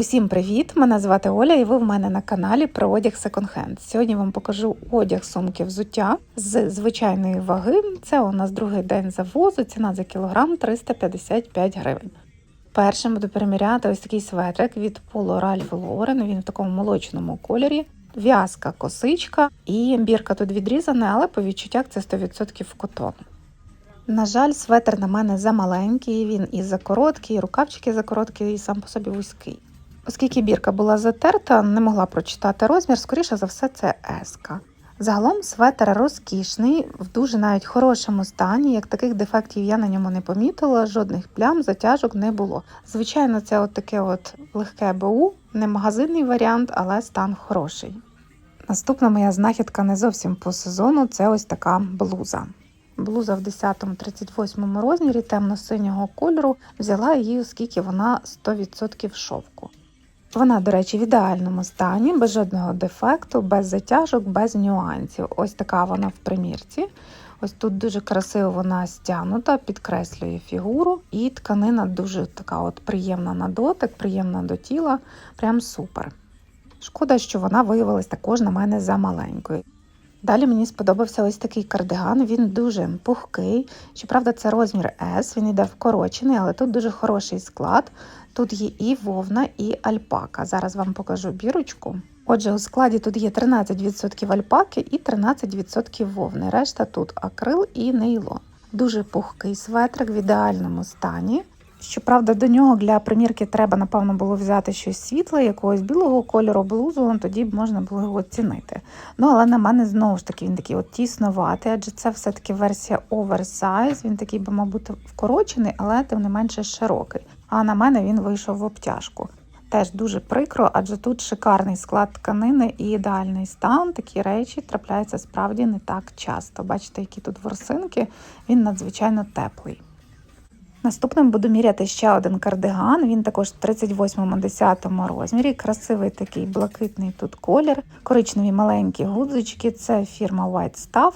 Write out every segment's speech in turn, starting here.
Усім привіт! Мене звати Оля, і ви в мене на каналі про одяг секонд-хенд. Сьогодні вам покажу одяг сумки взуття з звичайної ваги. Це у нас другий день завозу, ціна за кілограм 355 гривень. Першим буду переміряти ось такий светрик від Polo Ralph Lauren. Він в такому молочному кольорі. В'язка, косичка і бірка тут відрізана, але по відчуттях це 100% котон. На жаль, светр на мене замаленький, він і закороткий, і рукавчики закороткі, і сам по собі вузький. Оскільки бірка була затерта, не могла прочитати розмір, скоріше за все, це еска. Загалом светр розкішний, в дуже навіть хорошому стані. Як таких дефектів я на ньому не помітила, жодних плям, затяжок не було. Звичайно, це от таке от легке БУ, не магазинний варіант, але стан хороший. Наступна моя знахідка не зовсім по сезону це ось така блуза. Блуза в 10-38 розмірі темно-синього кольору. Взяла її, оскільки вона 100% шовку. Вона, до речі, в ідеальному стані, без жодного дефекту, без затяжок, без нюансів. Ось така вона в примірці. Ось тут дуже красиво вона стягнута, підкреслює фігуру, і тканина дуже така от приємна на дотик, приємна до тіла. Прям супер. Шкода, що вона виявилась також на мене за маленькою. Далі мені сподобався ось такий кардиган. Він дуже пухкий. Щоправда, це розмір S, він йде вкорочений, але тут дуже хороший склад. Тут є і вовна, і альпака. Зараз вам покажу бірочку. Отже, у складі тут є 13% альпаки і 13% вовни. Решта тут акрил і нейлон. Дуже пухкий светрик в ідеальному стані. Щоправда, до нього для примірки треба, напевно, було взяти щось світле, якогось білого кольору, блузу, тоді б можна було його оцінити. Ну, але на мене знову ж таки він такий от тісноватий, адже це все-таки версія оверсайз. Він такий би, мабуть, вкорочений, але тим не менше широкий. А на мене він вийшов в обтяжку. Теж дуже прикро, адже тут шикарний склад тканини і ідеальний стан. Такі речі трапляються справді не так часто. Бачите, які тут ворсинки, він надзвичайно теплий. Наступним буду міряти ще один кардиган. Він також в 38-10 розмірі. Красивий такий блакитний тут колір, коричневі маленькі гудзички. Це фірма White Stuff.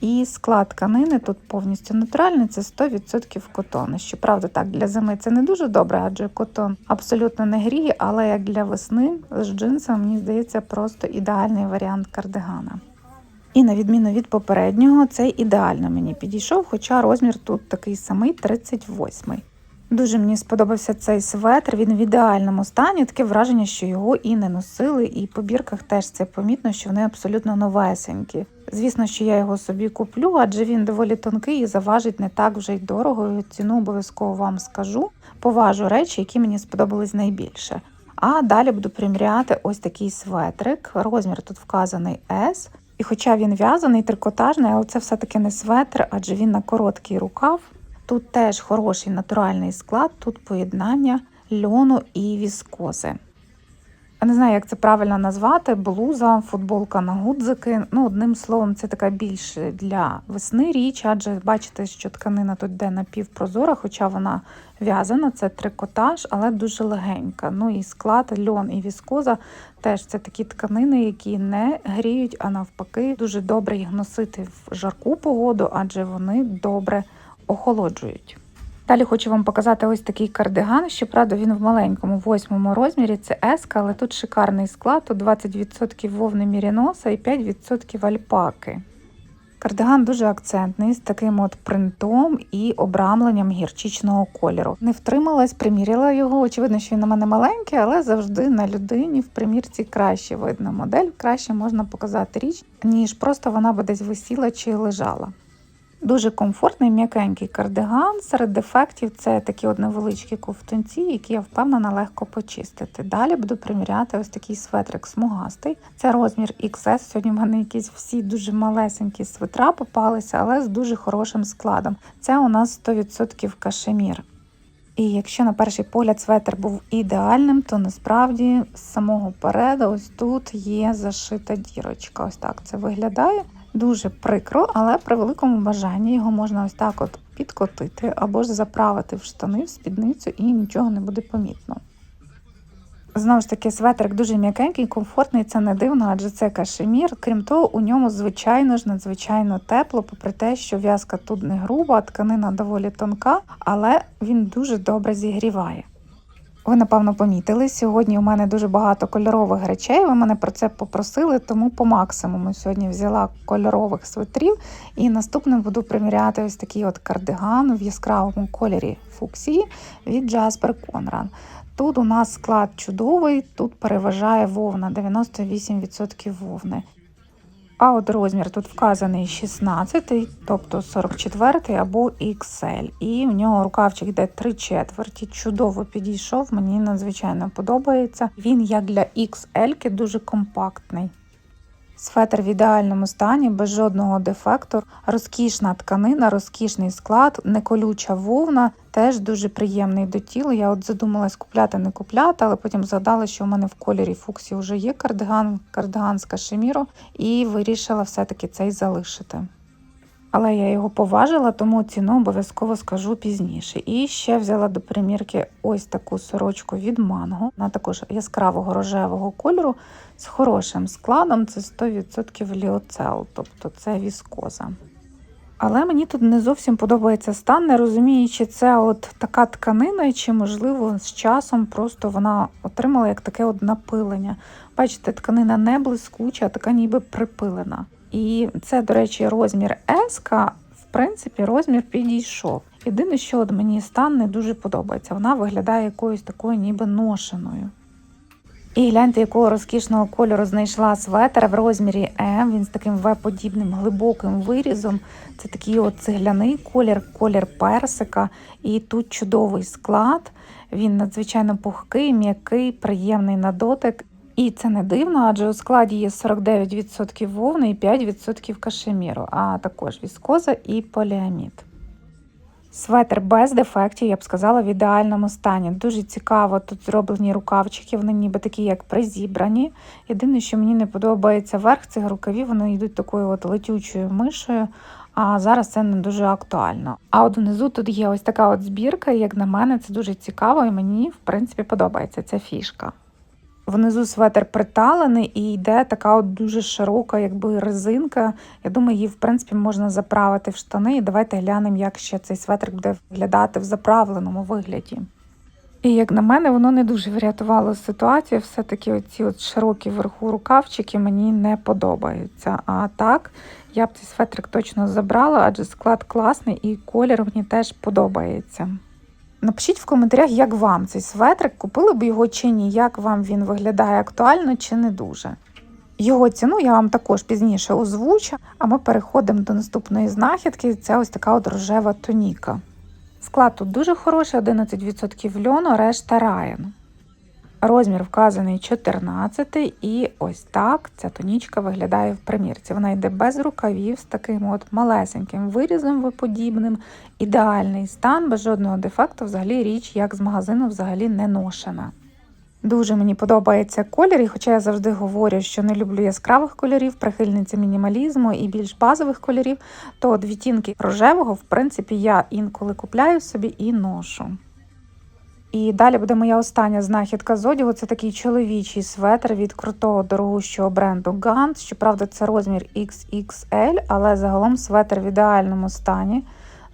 І склад тканини тут повністю натуральний, це 100% котон. Щоправда, так, для зими це не дуже добре, адже котон абсолютно не гріє, але як для весни з джинсами, мені здається, просто ідеальний варіант кардигана. І на відміну від попереднього, цей ідеально мені підійшов, хоча розмір тут такий самий 38 Дуже мені сподобався цей светр, він в ідеальному стані, таке враження, що його і не носили, і по бірках теж це помітно, що вони абсолютно новесенькі. Звісно, що я його собі куплю, адже він доволі тонкий і заважить не так вже й дорого. Ціну обов'язково вам скажу. Поважу речі, які мені сподобались найбільше. А далі буду приміряти ось такий светрик. Розмір тут вказаний S. І хоча він в'язаний, трикотажний, але це все-таки не светр, адже він на короткий рукав. Тут теж хороший натуральний склад, тут поєднання льону і віскози. Не знаю, як це правильно назвати: блуза, футболка на гудзики. Ну, одним словом, це така більш для весни річ, адже бачите, що тканина тут йде напівпрозора, хоча вона в'язана, це трикотаж, але дуже легенька. Ну і склад, льон і віскоза теж це такі тканини, які не гріють, а навпаки, дуже добре їх носити в жарку погоду, адже вони добре охолоджують. Далі хочу вам показати ось такий кардиган. Щоправда, він в маленькому восьмому розмірі. Це еска, але тут шикарний склад, тут 20% вовни міріноса і 5% альпаки. Кардиган дуже акцентний, з таким от принтом і обрамленням гірчичного кольору. Не втрималась, приміряла його. Очевидно, що він на мене маленький, але завжди на людині в примірці краще видно модель, краще можна показати річ, ніж просто вона би десь висіла чи лежала. Дуже комфортний м'якенький кардиган. Серед дефектів це такі от невеличкі ковтунці, які я впевнена легко почистити. Далі буду приміряти ось такий светрик смугастий. Це розмір XS. Сьогодні в мене якісь всі дуже малесенькі свитра попалися, але з дуже хорошим складом. Це у нас 100% кашемір. І якщо на перший погляд светр був ідеальним, то насправді з самого переду ось тут є зашита дірочка. Ось так це виглядає. Дуже прикро, але при великому бажанні його можна ось так от підкотити або ж заправити в штани, в спідницю і нічого не буде помітно. Знову ж таки, светрик дуже м'якенький, комфортний, це не дивно, адже це кашемір. Крім того, у ньому, звичайно ж, надзвичайно тепло, попри те, що в'язка тут не груба, тканина доволі тонка, але він дуже добре зігріває. Ви, напевно, помітили, сьогодні у мене дуже багато кольорових речей. Ви мене про це попросили, тому по максимуму сьогодні взяла кольорових свитрів. І наступним буду приміряти ось такий от кардиган в яскравому кольорі фуксії від Jasper Conran. Тут у нас склад чудовий, тут переважає вовна, 98% вовни. А от розмір тут вказаний 16, тобто 44 або XL. І в нього рукавчик йде 3 четверті. Чудово підійшов, мені надзвичайно подобається. Він як для XL дуже компактний. Светр в ідеальному стані, без жодного дефекту, розкішна тканина, розкішний склад, неколюча вовна, теж дуже приємний до тіла. Я от задумалась купляти, не купляти, але потім згадала, що у мене в кольорі фуксі вже є кардиган, кардиган з кашеміру, і вирішила все-таки цей залишити. Але я його поважила, тому ціну обов'язково скажу пізніше. І ще взяла до примірки ось таку сорочку від манго. Вона також яскравого рожевого кольору з хорошим складом. Це 100% ліоцел, тобто це віскоза. Але мені тут не зовсім подобається стан, не розуміючи, це от така тканина, чи, можливо, з часом просто вона отримала як таке от напилення. Бачите, тканина не блискуча, а така ніби припилена. І це, до речі, розмір S, в принципі, розмір підійшов. Єдине, що от мені стан не дуже подобається. Вона виглядає якоюсь такою ніби ношеною. І гляньте, якого розкішного кольору знайшла светер в розмірі М. Він з таким В-подібним глибоким вирізом. Це такий от цегляний колір, колір персика. І тут чудовий склад. Він надзвичайно пухкий, м'який, приємний на дотик. І це не дивно, адже у складі є 49% вовни і 5% кашеміру, а також віскоза і поліамід. Светр без дефектів, я б сказала, в ідеальному стані. Дуже цікаво, тут зроблені рукавчики, вони ніби такі, як призібрані. Єдине, що мені не подобається верх цих рукавів, вони йдуть такою от летючою мишею, а зараз це не дуже актуально. А от внизу тут є ось така от збірка, і як на мене, це дуже цікаво, і мені, в принципі, подобається ця фішка. Внизу светр приталений і йде така от дуже широка, якби резинка. Я думаю, її в принципі можна заправити в штани. І давайте глянемо, як ще цей светр буде виглядати в заправленому вигляді. І як на мене, воно не дуже врятувало ситуацію. Все-таки оці от широкі вверху рукавчики мені не подобаються. А так, я б цей светрик точно забрала, адже склад класний і колір мені теж подобається. Напишіть в коментарях, як вам цей светрик, купили б його чи ні, як вам він виглядає актуально чи не дуже. Його ціну я вам також пізніше озвучу, а ми переходимо до наступної знахідки. Це ось така от рожева тоніка. Склад тут дуже хороший, 11% льону, решта раєн. Розмір вказаний 14 і ось так ця тонічка виглядає в примірці. Вона йде без рукавів з таким от малесеньким вирізом виподібним. Ідеальний стан, без жодного дефекту, взагалі річ, як з магазину, взагалі не ношена. Дуже мені подобається колір, і хоча я завжди говорю, що не люблю яскравих кольорів, прихильниця мінімалізму і більш базових кольорів, то от відтінки рожевого, в принципі, я інколи купляю собі і ношу. І далі буде моя остання знахідка з одягу. Це такий чоловічий светр від крутого дорогущого бренду Gant. Щоправда, це розмір XXL, але загалом светр в ідеальному стані.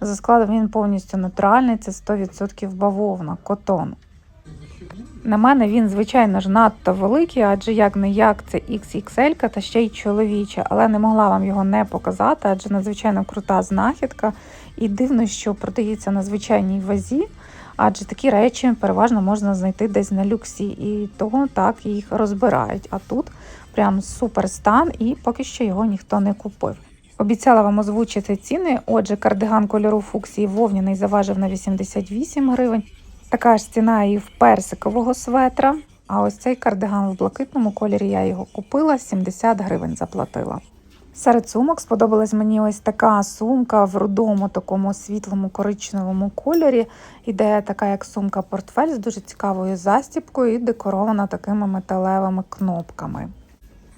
За складом він повністю натуральний, це 100% бавовна, котон. На мене він, звичайно ж, надто великий, адже як не як це XXL та ще й чоловіче, але не могла вам його не показати, адже надзвичайно крута знахідка. І дивно, що продається на звичайній вазі адже такі речі переважно можна знайти десь на люксі, і того так їх розбирають. А тут прям супер стан, і поки що його ніхто не купив. Обіцяла вам озвучити ціни. Отже, кардиган кольору фуксії вовняний заважив на 88 гривень. Така ж ціна і в персикового светра. А ось цей кардиган в блакитному кольорі я його купила, 70 гривень заплатила. Серед сумок сподобалась мені ось така сумка в рудому, такому світлому коричневому кольорі. Ідея така, як сумка-портфель з дуже цікавою застіпкою і декорована такими металевими кнопками.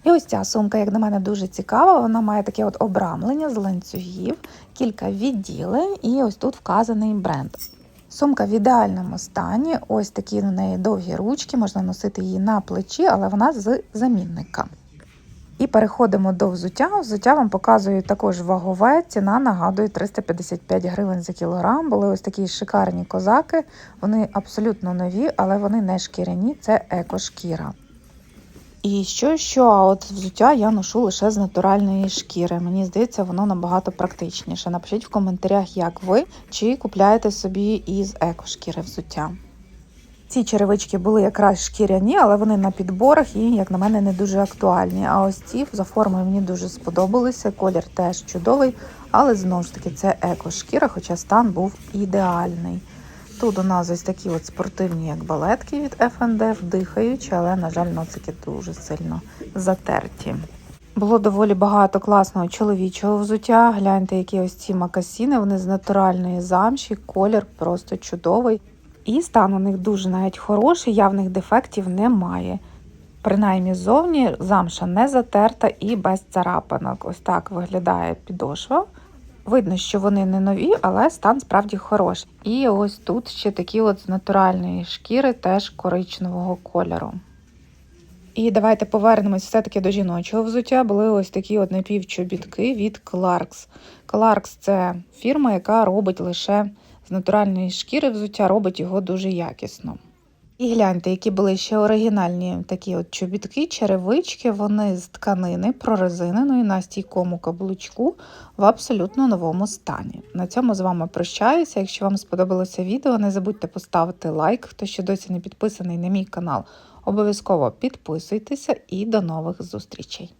І ось ця сумка, як на мене, дуже цікава. Вона має таке от обрамлення з ланцюгів, кілька відділень, і ось тут вказаний бренд. Сумка в ідеальному стані, ось такі на неї довгі ручки, можна носити її на плечі, але вона з замінника. І переходимо до взуття. Взуття вам показую також вагове. Ціна нагадує 355 гривень за кілограм. Були ось такі шикарні козаки. Вони абсолютно нові, але вони не шкіряні, це екошкіра. І що, що, а от взуття я ношу лише з натуральної шкіри. Мені здається, воно набагато практичніше. Напишіть в коментарях, як ви, чи купляєте собі із екошкіри взуття. Ці черевички були якраз шкіряні, але вони на підборах і, як на мене, не дуже актуальні. А ось ці за формою мені дуже сподобалися. Колір теж чудовий, але знову ж таки це екошкіра, хоча стан був ідеальний. Тут у нас ось такі от спортивні, як балетки від F&F, дихаючі, але, на жаль, ноцики дуже сильно затерті. Було доволі багато класного чоловічого взуття. Гляньте, які ось ці макасіни, вони з натуральної замші, колір просто чудовий. І стан у них дуже навіть хороший, явних дефектів немає. Принаймні ззовні замша не затерта і без царапинок. Ось так виглядає підошва. Видно, що вони не нові, але стан справді хороший. І ось тут ще такі от з натуральної шкіри, теж коричневого кольору. І давайте повернемось все-таки до жіночого взуття. Були ось такі от напівчобітки від Clarks. Clarks – це фірма, яка робить лише з натуральної шкіри взуття, робить його дуже якісно. І гляньте, які були ще оригінальні такі от чобітки, черевички, вони з тканини прорезиненої на стійкому каблучку в абсолютно новому стані. На цьому з вами прощаюся. Якщо вам сподобалося відео, не забудьте поставити лайк. Хто ще досі не підписаний на мій канал, обов'язково підписуйтеся і до нових зустрічей!